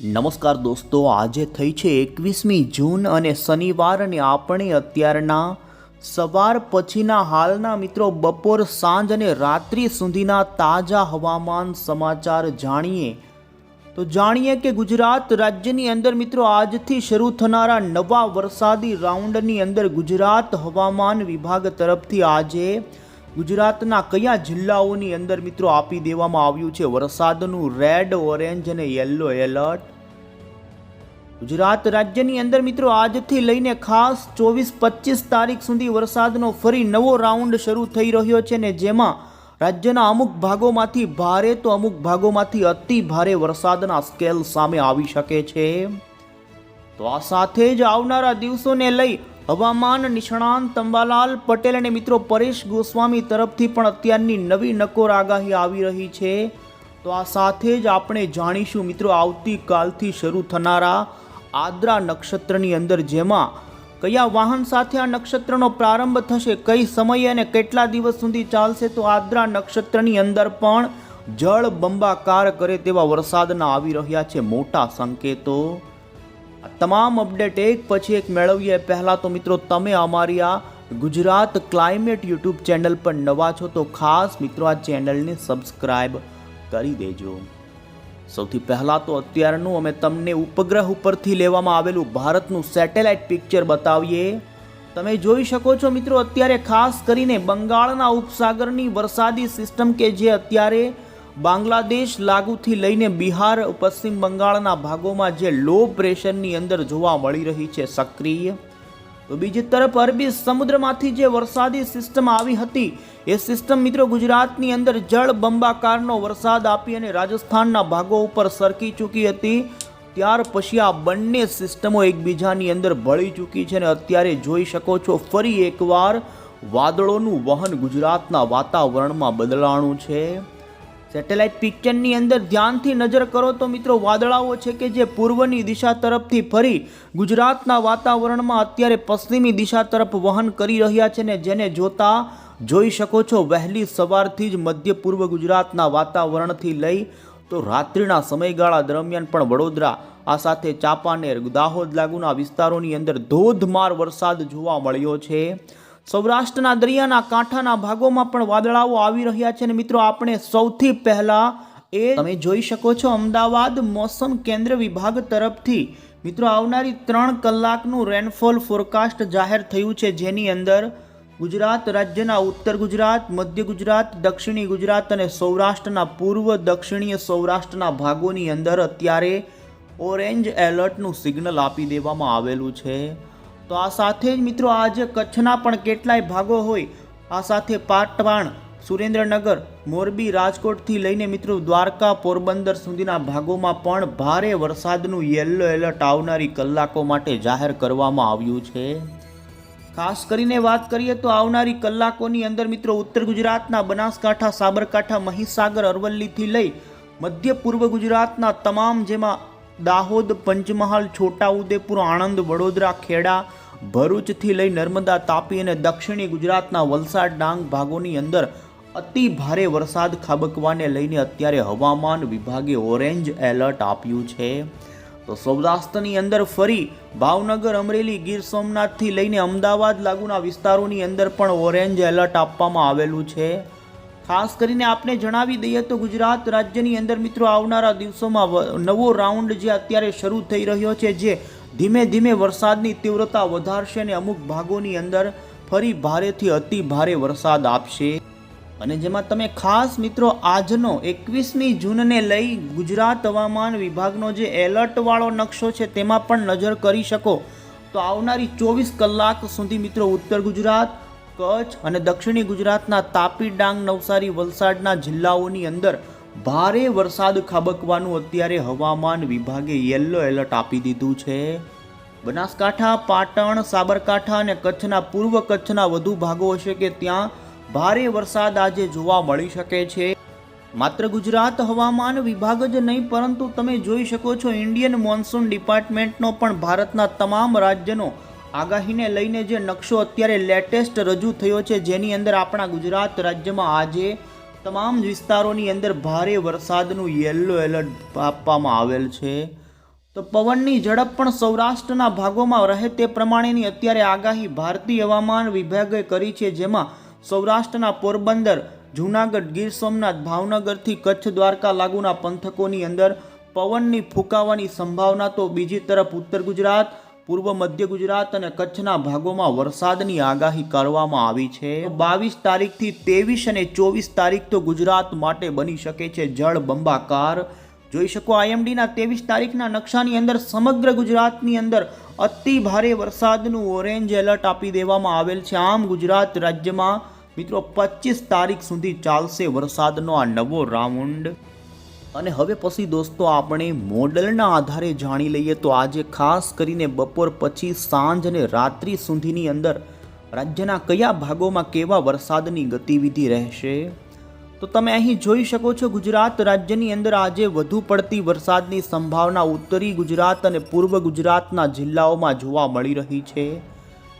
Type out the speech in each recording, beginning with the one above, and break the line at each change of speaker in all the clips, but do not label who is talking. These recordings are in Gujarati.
નમસ્કાર દોસ્તો, આજે થઈ છે એકવીસમી જૂન અને શનિવાર અને આપણે અત્યારના સવાર પછીના હાલના મિત્રો બપોર સાંજ અને રાત્રિ સુધીના તાજા હવામાન સમાચાર જાણીએ. તો જાણીએ કે ગુજરાત રાજ્યની અંદર મિત્રો આજથી શરૂ થનારા નવા વરસાદી રાઉન્ડની અંદર ગુજરાત હવામાન વિભાગ તરફથી આજે ગુજરાતના કયા જિલ્લાઓની અંદર મિત્રો આપી દેવામાં આવ્યું છે વરસાદનું રેડ ઓરેન્જ અને યલો એલર્ટ ગુજરાત રાજ્યની અંદર મિત્રો આજથી લઈને ખાસ ચોવીસ પચીસ તારીખ સુધી વરસાદનો ફરી નવો રાઉન્ડ શરૂ થઈ રહ્યો છે ને જેમાં રાજ્યના અમુક ભાગોમાંથી ભારે તો અમુક ભાગોમાંથી અતિ ભારે વરસાદના સ્કેલ સામે આવી શકે છે. તો આ સાથે જ આવનારા દિવસોને લઈ હવામાન નિષ્ણાંત તંબાલાલ પટેલ અને મિત્રો પરેશ ગોસ્વામી તરફથી પણ અત્યારની નવી નકોર આગાહી આવી રહી છે. તો આ સાથે જ આપણે જાણીશું મિત્રો આવતીકાલથી શરૂ થનારા આદ્રા નક્ષત્રની અંદર જેમાં કયા વાહન સાથે આ નક્ષત્રનો પ્રારંભ થશે, કઈ સમયે અને કેટલા દિવસ સુધી ચાલશે, તો આદ્રા નક્ષત્રની અંદર પણ જળ બંબાકાર કરે તેવા વરસાદના આવી રહ્યા છે મોટા સંકેતો. તમામ અપડેટ એક પછી એક મેળવીએ. પહેલાં તો મિત્રો તમે અમારી આ ગુજરાત ક્લાઇમેટ યુટ્યુબ ચેનલ પર નવા છો તો ખાસ મિત્રો આ ચેનલને સબસ્ક્રાઇબ કરી દેજો. સૌથી પહેલાં તો અત્યારનું અમે તમને ઉપગ્રહ ઉપરથી લેવામાં આવેલું ભારતનું સેટેલાઇટ પિક્ચર બતાવીએ. તમે જોઈ શકો છો મિત્રો અત્યારે ખાસ કરીને બંગાળના ઉપસાગરની વરસાદી સિસ્ટમ કે જે અત્યારે બાંગ્લાદેશ લાગુથી લઈને બિહાર, પશ્ચિમ બંગાળના ભાગોમાં જે લો પ્રેશરની અંદર જોવા મળી રહી છે સક્રિય. તો બીજી તરફ અરબી સમુદ્રમાંથી જે વરસાદી સિસ્ટમ આવી હતી, એ સિસ્ટમ મિત્રો ગુજરાતની અંદર જળ બંબાકારનો વરસાદ આપી અને રાજસ્થાનના ભાગો ઉપર સરકી ચૂકી હતી. ત્યાર પછી આ બંને સિસ્ટમો એકબીજાની અંદર ભળી ચૂકી છે અને અત્યારે જોઈ શકો છો ફરી એકવાર વાદળોનું વહન ગુજરાતના વાતાવરણમાં બદલાણું છે. સેટેલાઇટ પિક્ચરની અંદર ધ્યાનથી નજર કરો તો મિત્રો વાદળાઓ છે કે જે પૂર્વની દિશા તરફથી ફરી ગુજરાતના વાતાવરણમાં અત્યારે પશ્ચિમી દિશા તરફ વહન કરી રહ્યા છે ને જેને જોતા જોઈ શકો છો વહેલી સવારથી જ મધ્ય પૂર્વ ગુજરાતના વાતાવરણથી લઈ તો રાત્રિના સમયગાળા દરમિયાન પણ વડોદરા, આ સાથે ચાંપાનેર, દાહોદ લાગુના વિસ્તારોની અંદર ધોધમાર વરસાદ જોવા મળ્યો છે. સૌરાષ્ટ્રના દરિયાના કાંઠાના ભાગોમાં પણ વાદળાઓ આવી રહ્યા છે અને મિત્રો, આપણે સૌથી પહેલા એ તમે જોઈ શકો છો અમદાવાદ મોસમ કેન્દ્ર વિભાગ તરફથી. મિત્રો, આવનારી ત્રણ કલાકનું રેનફોલ ફોરકાસ્ટ જાહેર થયું છે જેની અંદર ગુજરાત રાજ્યના ઉત્તર ગુજરાત, મધ્ય ગુજરાત, દક્ષિણી ગુજરાત અને સૌરાષ્ટ્રના પૂર્વ દક્ષિણીય સૌરાષ્ટ્રના ભાગોની અંદર અત્યારે ઓરેન્જ એલર્ટનું સિગ્નલ આપી દેવામાં આવેલું છે. તો આ સાથે જ મિત્રો આજે કચ્છના પણ કેટલાય ભાગો હોય. આ સાથે પાટવાણ, સુરેન્દ્રનગર, મોરબી, રાજકોટથી લઈને મિત્રો દ્વારકા, પોરબંદર સુધીના ભાગોમાં પણ ભારે વરસાદનું યલો એલર્ટ આવનારી કલાકો માટે જાહેર કરવામાં આવ્યું છે. ખાસ કરીને વાત કરીએ તો આવનારી કલાકોની અંદર મિત્રો ઉત્તર ગુજરાતના બનાસકાંઠા, સાબરકાંઠા, મહીસાગર, અરવલ્લીથી લઈ મધ્ય પૂર્વ ગુજરાતના તમામ જેમાં દાહોદ, પંચમહાલ, છોટાઉદેપુર, આણંદ, વડોદરા, ખેડા, ભરૂચથી લઈ નર્મદા તાપી અને દક્ષિણી ગુજરાતના વલસાડ ડાંગ ભાગોની અંદર અતિ ભારે વરસાદ ખાબકવાને લઈને અત્યારે હવામાન વિભાગે ઓરેન્જ એલર્ટ આપ્યું છે. તો સૌરાષ્ટ્રની અંદર ફરી ભાવનગર, અમરેલી, ગીર સોમનાથથી લઈને અમદાવાદ લાગુના વિસ્તારોની અંદર પણ ઓરેન્જ એલર્ટ આપવામાં આવેલું છે. ખાસ કરીને આપને જણાવી દઈએ તો ગુજરાત રાજ્યની અંદર મિત્રો આવનારા દિવસોમાં નવો રાઉન્ડ જે અત્યારે શરૂ થઈ રહ્યો છે, જે ધીમે ધીમે વરસાદની તીવ્રતા વધારશે અને અમુક ભાગોની અંદર ફરી ભારેથી અતિ ભારે વરસાદ આપશે. અને જેમાં તમે ખાસ મિત્રો આજનો એકવીસમી જૂનને લઈ ગુજરાત હવામાન વિભાગનો જે એલર્ટવાળો નકશો છે તેમાં પણ નજર કરી શકો. તો આવનારી ચોવીસ કલાક સુધી મિત્રો ઉત્તર ગુજરાત કચ્છ અને દક્ષિણી ગુજરાતના તાપી ડાંગ નવસારી વલસાડના જિલ્લાઓની અંદર ભારે વરસાદ ખાબકવાનું અત્યારે હવામાન વિભાગે યલો એલર્ટ આપી દીધું છે. બનાસકાંઠા, પાટણ, સાબરકાંઠા અને કચ્છના પૂર્વ કચ્છના વધુ ભાગો હશે કે ત્યાં ભારે વરસાદ આજે જોવા મળી શકે છે. માત્ર ગુજરાત હવામાન વિભાગ જ નહીં, પરંતુ તમે જોઈ શકો છો ઇન્ડિયન મોન્સૂન ડિપાર્ટમેન્ટનો પણ ભારતના તમામ રાજ્યનો આગાહીને લઈને જે નકશો અત્યારે લેટેસ્ટ રજૂ થયો છે, જેની અંદર આપણા ગુજરાત રાજ્યમાં આજે તમામ વિસ્તારોની અંદર ભારે વરસાદનું યેલો એલર્ટ આપવામાં આવેલ છે. તો પવનની ઝડપ પણ સૌરાષ્ટ્રના ભાગોમાં રહે તે પ્રમાણેની અત્યારે આગાહી ભારતીય હવામાન વિભાગે કરી છે, જેમાં સૌરાષ્ટ્રના પોરબંદર, જૂનાગઢ, ગીર સોમનાથ, ભાવનગરથી કચ્છ, દ્વારકા લાગુના પંથકોની અંદર પવનની ફૂંકાવાની સંભાવના તો બીજી તરફ ઉત્તર ગુજરાત પૂર્વ મધ્ય ગુજરાત અને કચ્છના ભાગોમાં વરસાદની આગાહી કરવામાં આવી છે. બાવીસ તારીખથી ત્રેવીસ અને ચોવીસ તારીખ તો ગુજરાત માટે બની શકે છે જળ બંબાકાર. જોઈ શકો, આઈએમડીના ત્રેવીસ તારીખના નકશાની અંદર સમગ્ર ગુજરાતની અંદર અતિ ભારે વરસાદનું ઓરેન્જ એલર્ટ આપી દેવામાં આવેલ છે. આમ ગુજરાત રાજ્યમાં મિત્રો પચીસ તારીખ સુધી ચાલશે વરસાદનો આ નવો રાઉન્ડ. અને હવે પછી દોસ્તો આપણે મોડલના આધારે જાણી લઈએ તો આજે ખાસ કરીને બપોર પછી સાંજ અને રાત્રિ સુધીની અંદર રાજ્યના કયા ભાગોમાં કેવા વરસાદની ગતિવિધિ રહેશે? તો તમે અહીં જોઈ શકો છો ગુજરાત રાજ્યની અંદર આજે વધુ પડતી વરસાદની સંભાવના ઉત્તરી ગુજરાત અને પૂર્વ ગુજરાતના જિલ્લાઓમાં જોવા મળી રહી છે.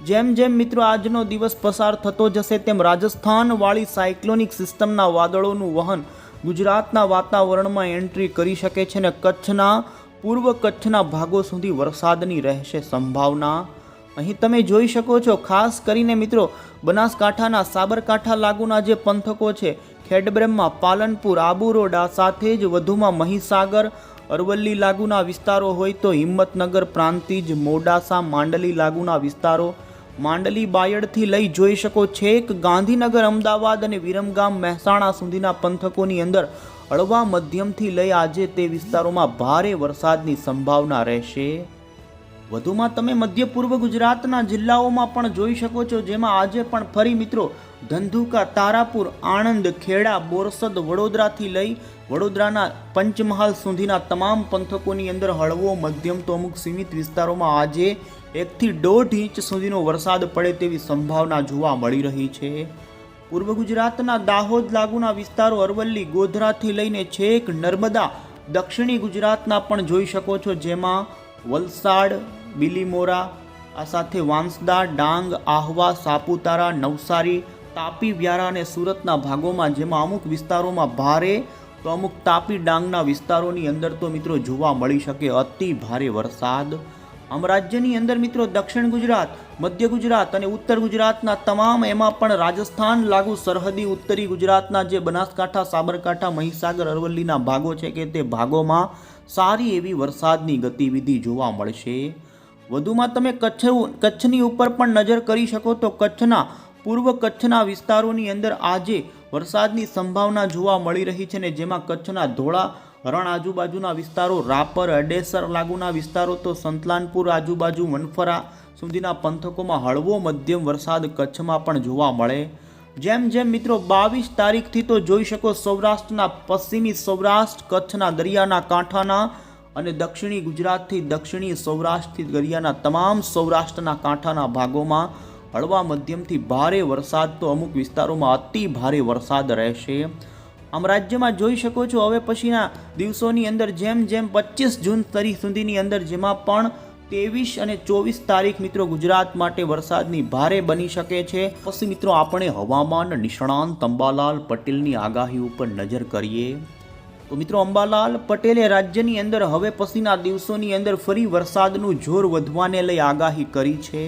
જેમ જેમ મિત્રો આજનો દિવસ પસાર થતો જશે તેમ રાજસ્થાનવાળી સાયક્લોનિક સિસ્ટમના વાદળોનું વહન ગુજરાતના વાતાવરણમાં એન્ટ્રી કરી શકે છે અને કચ્છના, પૂર્વ કચ્છના ભાગો સુધી વરસાદની રહેશે સંભાવના. અહીં તમે જોઈ શકો છો, ખાસ કરીને મિત્રો, બનાસકાંઠાના સાબરકાંઠા લાગુના જે પંથકો છે, ખેડબ્રહ્મા, પાલનપુર, આબુ રોડ સાથે જ વધુમાં મહીસાગર, અરવલ્લી લાગુના વિસ્તારો હોય તો હિંમતનગર, પ્રાંતિજ, મોડાસા, માંડલી લાગુના વિસ્તારો માંડલી બાયડથી લઈ જોઈ શકો છેક ગાંધીનગર, અમદાવાદ અને વિરમગામ મહેસાણા સુધીના પંથકોની અંદર હળવા મધ્યમથી લઈ આજે તે વિસ્તારોમાં ભારે વરસાદની સંભાવના રહેશે. વધુમાં તમે મધ્ય પૂર્વ ગુજરાતના જિલ્લાઓમાં પણ જોઈ શકો છો, જેમાં આજે પણ ફરી મિત્રો ધંધુકા, તારાપુર, આણંદ, ખેડા, બોરસદ, વડોદરાથી લઈ વડોદરાના પંચમહાલ સુધીના તમામ પંથકોની અંદર હળવો, મધ્યમ તો અમુક સીમિત વિસ્તારોમાં આજે એકથી દોઢ ઇંચ સુધીનો વરસાદ પડે તેવી સંભાવના જોવા મળી રહી છે. પૂર્વ ગુજરાતના દાહોદ લાગુના વિસ્તારો અરવલ્લી, ગોધરાથી લઈને છેક નર્મદા, દક્ષિણી ગુજરાતના પણ જોઈ શકો છો, જેમાં વલસાડ, બિલીમોરા, આ સાથે વાંસદા, ડાંગ, આહવા, સાપુતારા, નવસારી, તાપી, વ્યારા અને સુરતના ભાગોમાં, જેમાં અમુક વિસ્તારોમાં ભારે તો અમુક તાપી ડાંગના વિસ્તારોની અંદર તો મિત્રો જોવા મળી શકે અતિ ભારે વરસાદ. આમ રાજ્યની અંદર મિત્રો દક્ષિણ ગુજરાત, મધ્ય ગુજરાત અને ઉત્તર ગુજરાતના તમામ એમાં પણ રાજસ્થાન લાગુ સરહદી, ઉત્તરી ગુજરાતના જે બનાસકાંઠા, સાબરકાંઠા, મહીસાગર, અરવલ્લીના ભાગો છે કે તે ભાગોમાં સારી એવી વરસાદની ગતિવિધિ જોવા મળશે. વધુમાં તમે કચ્છ, કચ્છની ઉપર પણ નજર કરી શકો તો કચ્છના પૂર્વ કચ્છના વિસ્તારોની અંદર આજે વરસાદની સંભાવના જોવા મળી રહી છે ને જેમાં કચ્છના ધોળા રણ આજુબાજુના વિસ્તારો, રાપર, અડેસર લાગુના વિસ્તારો તો સંતલાનપુર આજુબાજુ વનફરા સુધીના પંથકોમાં હળવો મધ્યમ વરસાદ કચ્છમાં પણ જોવા મળે. જેમ જેમ મિત્રો બાવીસ તારીખથી તો જોઈ શકો સૌરાષ્ટ્રના પશ્ચિમી સૌરાષ્ટ્ર, કચ્છના દરિયાના કાંઠાના અને દક્ષિણી ગુજરાતથી દક્ષિણી સૌરાષ્ટ્રથી દરિયાના તમામ સૌરાષ્ટ્રના કાંઠાના ભાગોમાં હળવા મધ્યમથી ભારે વરસાદ તો અમુક વિસ્તારોમાં અતિ ભારે વરસાદ રહેશે. આમ રાજ્યમાં જોઈ શકો છો, હવે પછીના દિવસોની અંદર જેમ જેમ પચીસ જૂન તારીખ સુધીની અંદર જેમાં પણ ત્રેવીસ અને ચોવીસ તારીખ મિત્રો ગુજરાત માટે વરસાદની ભારે બની શકે છે. પછી મિત્રો આપણે હવામાન નિષ્ણાંત અંબાલાલ પટેલની આગાહી ઉપર નજર કરીએ. તો મિત્રો અંબાલાલ પટેલે રાજ્યની અંદર હવે પછીના દિવસોની અંદર ફરી વરસાદનું જોર વધવાને લઈ આગાહી કરી છે.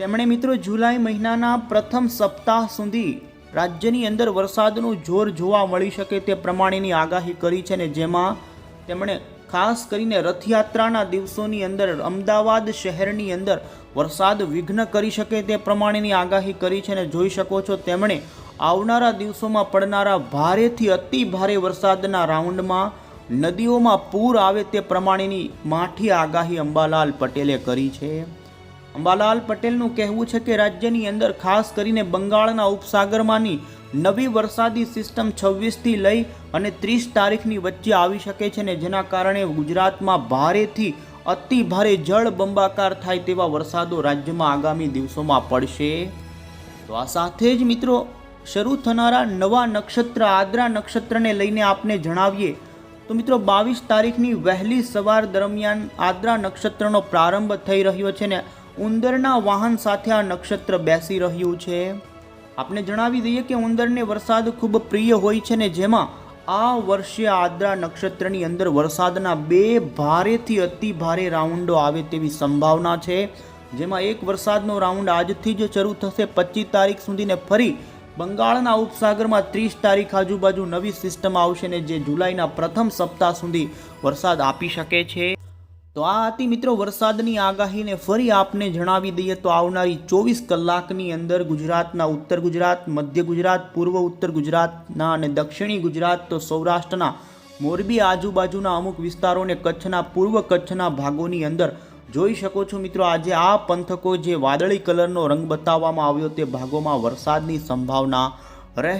તેમણે મિત્રો જુલાઈ મહિનાના પ્રથમ સપ્તાહ સુધી રાજ્યની અંદર વરસાદનું જોર જોવા મળી શકે તે પ્રમાણેની આગાહી કરી છે ને જેમાં તેમણે ખાસ કરીને રથયાત્રાના દિવસોની અંદર અમદાવાદ શહેરની અંદર વરસાદ વિઘ્ન કરી શકે તે પ્રમાણેની આગાહી કરી છે ને જોઈ શકો છો તેમણે આવનારા દિવસોમાં પડનારા ભારેથી અતિ ભારે વરસાદના રાઉન્ડમાં નદીઓમાં પૂર આવે તે પ્રમાણેની માઠી આગાહી અંબાલાલ પટેલે કરી છે. અંબાલાલ પટેલનું કહેવું છે કે રાજ્યની અંદર ખાસ કરીને બંગાળના ઉપસાગરમાંની નવી વરસાદી સિસ્ટમ છવ્વીસથી લઈ અને ત્રીસ તારીખની વચ્ચે આવી શકે છે ને જેના કારણે ગુજરાતમાં ભારેથી અતિ ભારે જળ બંબાકાર થાય તેવા વરસાદો રાજ્યમાં આગામી દિવસોમાં પડશે. તો આ સાથે જ મિત્રો, શરૂ થનારા નવા નક્ષત્ર, આદ્રા નક્ષત્રને લઈને આપને જણાવીએ. તો મિત્રો, બાવીસ તારીખની વહેલી સવાર દરમિયાન આદ્રા નક્ષત્રનો પ્રારંભ થઈ રહ્યો છે ને ઉંદરના વાહન સાથે આ નક્ષત્ર બેસી રહ્યું છે. આપણે જણાવી દઈએ કે ઉંદરને વરસાદ ખૂબ પ્રિય હોય છે ને જેમાં આ વર્ષે આદ્રા નક્ષત્રની અંદર વરસાદના બે ભારેથી અતિ ભારે રાઉન્ડો આવે તેવી સંભાવના છે. જેમાં એક વરસાદનો રાઉન્ડ આજથી જ શરૂ થશે પચીસ તારીખ સુધીને ફરી બંગાળના ઉપસાગરમાં ત્રીસ તારીખ આજુબાજુ નવી સિસ્ટમ આવશે ને જે જુલાઈના પ્રથમ સપ્તાહ સુધી વરસાદ આપી શકે છે. તો આ હતી મિત્રો વરસાદની આગાહીને ફરી આપને જણાવી દઈએ તો આવનારી ચોવીસ કલાકની અંદર ગુજરાતના ઉત્તર ગુજરાત, મધ્ય ગુજરાત, પૂર્વ ઉત્તર ગુજરાતના અને દક્ષિણી ગુજરાત તો સૌરાષ્ટ્રના મોરબી આજુબાજુના અમુક વિસ્તારોને કચ્છના પૂર્વ કચ્છના ભાગોની અંદર જોઈ શકો છો મિત્રો આજે આ પંથકો જે વાદળી કલરનો રંગ બતાવવામાં આવ્યો તે ભાગોમાં વરસાદની સંભાવના રહેશે.